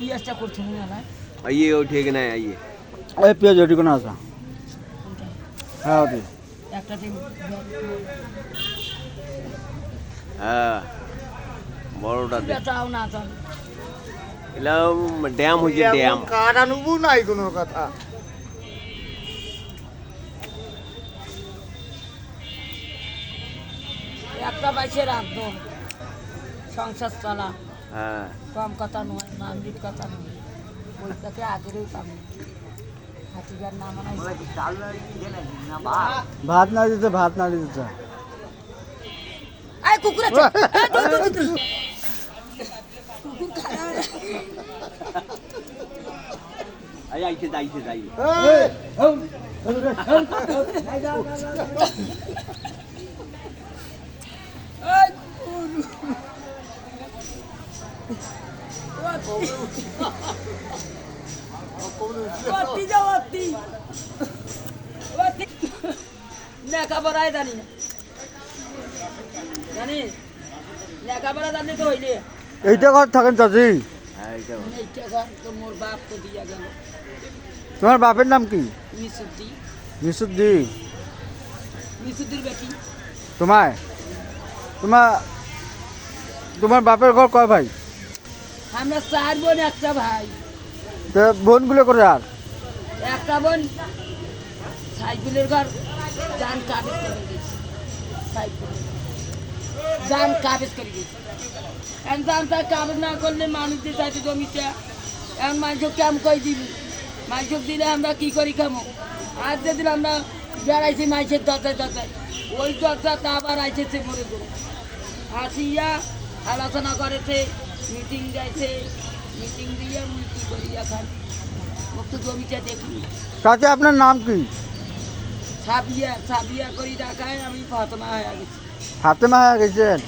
ও ঠিক না আইয়ে উঠে কিনা আইয়ে আসা হ্যাঁ ওটি হ্যাঁ বড়টা দে চাও ড্যাম হইছে ড্যাম কারানুবু নাই কোনো কথা একটা বাইছে রাখব সংসার চলা হ্যাঁ। কম কথা নয় মামলিট কথা নয়। ওইটাকে আগেরই পাবো। হাতিগার নাম ভাত? না দিতে ভাত না দিতে আইছে যাইছে যাই এই কুকুর। অতি যাও অতি অতি লেখাপড়ায় জানি না। জানি? লেখাপড়া জানি তো হইলে। এইটা ঘর থাকেন চাচি। এইটা এইটা ঘর তো মোর বাপ তো দিয়া গেল। তোমার বাপের নাম কি? মিসুদ্দি। তোমায়? তোমার তোমার বাপের ঘর কয় ভাই? আমরা চার বোন একটা ভাই। তো বোনগুলো করে আর একটা বোন সাইকেলের ঘর যান কাগজ করে গেছে। যান কাগজ করে গেছে। এখন যান তার কাগজ না করলে মানুষদের সাথে জমিটা। এখন মানুষ কেম কই দিবি? মানুষ দিলে আমরা কি করি খামো? আর যেদিন আমরা বেড়াইছি মাইসের দরজায় দরজায় ওই দরজা তা আবার আইসেছে মরে করে আসিয়া আলোচনা করেছে মিটিং যাইছে মিটিং দিয়ে কি করি এখন? মুক্ত জমিটা দেখি। চাচি আপনার নাম কি? ছাবিয়া ছাবিয়া করি দেখায় আমি ফাতনা হয়ে গেছি। ফাতেমা হয়ে গেছেন?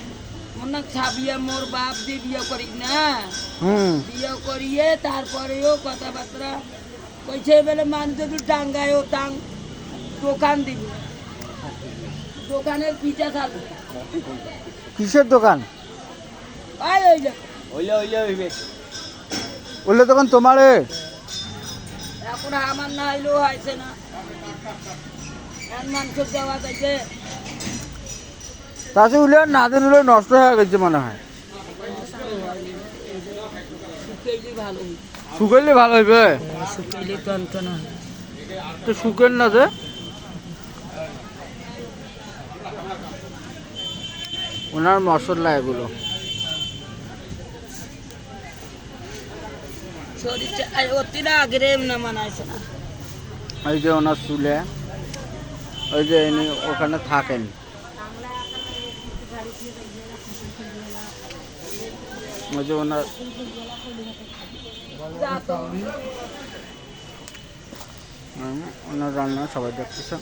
মনে ছাবিয়া মোর বাপ দিয়ে বিয়ে করি না। হুম। বিয়ে করিয়ে তারপরেও কথাবার্তা কইছে বেলে মানুষ যদি টাঙ্গায়ও টাং দোকান দিবি। দোকানের পিঠা থাকবে কিসের দোকান? আয় ওই দেখ। হইবে। বললে তখন তোমারে? এখন আমার না হইলেও হয়েছে না। দেওয়া যাইছে। চাচি উলে না দিন উলে নষ্ট হয়ে গেছে মনে হয়। শুকাইলে ভালো হইবে। শুকাইলে টনটনা তো শুকেন না যে। ওনার মশলা এগুলো। না যে ওনার চুলে ওই যে ইনি ওখানে থাকেন। ওই যে ওনার তো ওনার রান্না সবাই দেখতেছে।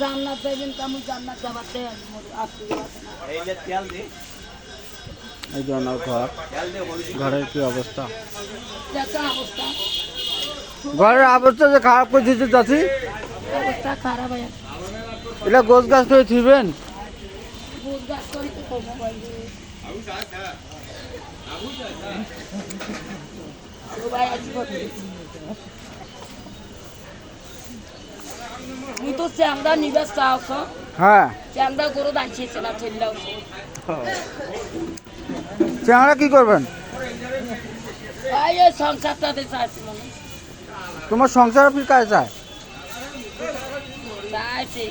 জান্নাত দেবেন তেমন জান্নাত যাবাতে আসতে এই যে তেল দে। এই যে ওনার ঘর। ঘরের কি অবস্থা? ঘরের অবস্থা যে খারাপ করে দিচ্ছে চাচি? অবস্থা এটা গোছ গাছ করে থিবেন মুই তো চ্যাংদা নিবাস চাও হ্যাঁ। চ্যাংদা গরু দাঁড়িয়েছে না ঠেললাও চেহারা কি করবেন? তোমার সংসার আপনি কাজ চায় চাইছি।